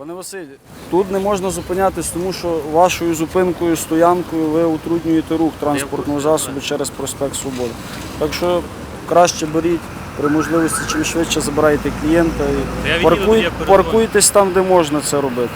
Пане Василь, тут не можна зупинятись, тому що вашою зупинкою, стоянкою ви утруднюєте рух транспортного засобу через проспект Свободи. Так що краще беріть при можливості, чим швидше забирайте клієнта і паркуй, паркуйтесь там, де можна це робити.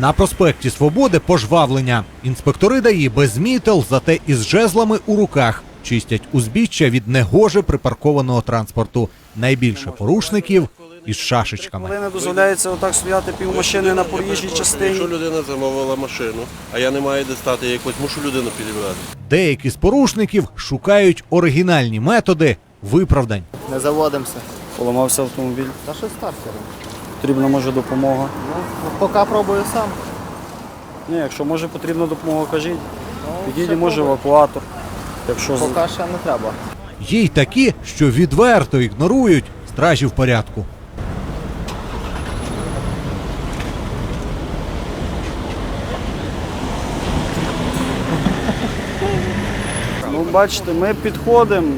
На проспекті Свободи пожвавлення. Інспектори ДАІ без мітел, зате із жезлами у руках. Чистять узбіччя від негоже припаркованого транспорту. Найбільше порушників із шашечками. Коли не дозволяється отак стояти півмашини на проїжджій частині. Якщо людина замовила машину, а я не маю де стати, я якось мушу людину підібрати. Деякі з порушників шукають оригінальні методи виправдань. Не заводимося. Поламався автомобіль, Та що стартером? потрібна може допомога. Ну, поки пробую сам. Ні, якщо може потрібна допомога, кажіть. Ну, Підійде, може евакуатор. Якщо Поки ще не треба. Є й такі, що відверто ігнорують стражів порядку. Ну, бачите, ми підходимо.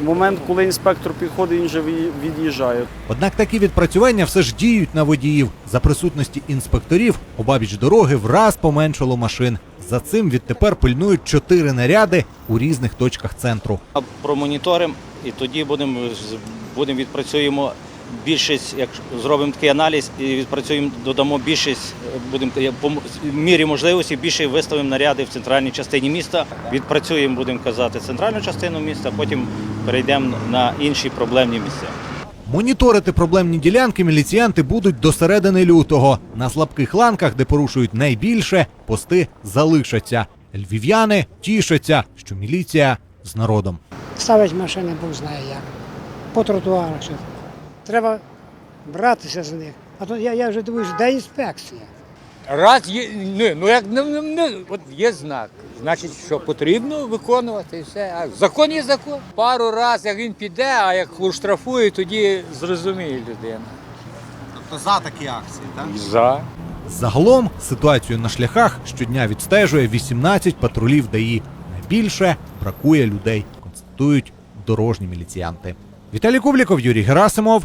В момент, коли інспектор підходить, він вже від'їжджає. Однак такі відпрацювання все ж діють на водіїв. За присутності інспекторів обабіч дороги враз поменшало машин. За цим відтепер пильнують чотири наряди у різних точках центру. промоніторимо і тоді будемо з- будемо відпрацюємо більшість, як зробимо такий аналіз і відпрацюємо, додамо більшість, е, будемо по в мірі можливості більше виставимо наряди в центральній частині міста. Відпрацюємо, будемо казати, центральну частину міста, потім перейдемо на інші проблемні місця. Моніторити проблемні ділянки міліціянти будуть до середини лютого. На слабких ланках, де порушують найбільше, пости залишаться. Львів'яни тішаться, що міліція з народом. Ставить машини, Бог знає як. По тротуарах. Треба братися за них. А то я, я вже дивлюсь, де інспекція? Раз є, ну, ну як не, не, не, от є знак, значить, що потрібно виконувати і все. А закон є закон. Пару разів, як він піде, а як штрафує, тоді зрозуміє людина. Тобто за такі акції, так? За. Загалом ситуацію на шляхах щодня відстежує 18 патрулів ДАІ. Найбільше бракує людей, констатують дорожні міліціянти. Віталій Кубліков, Юрій Герасимов.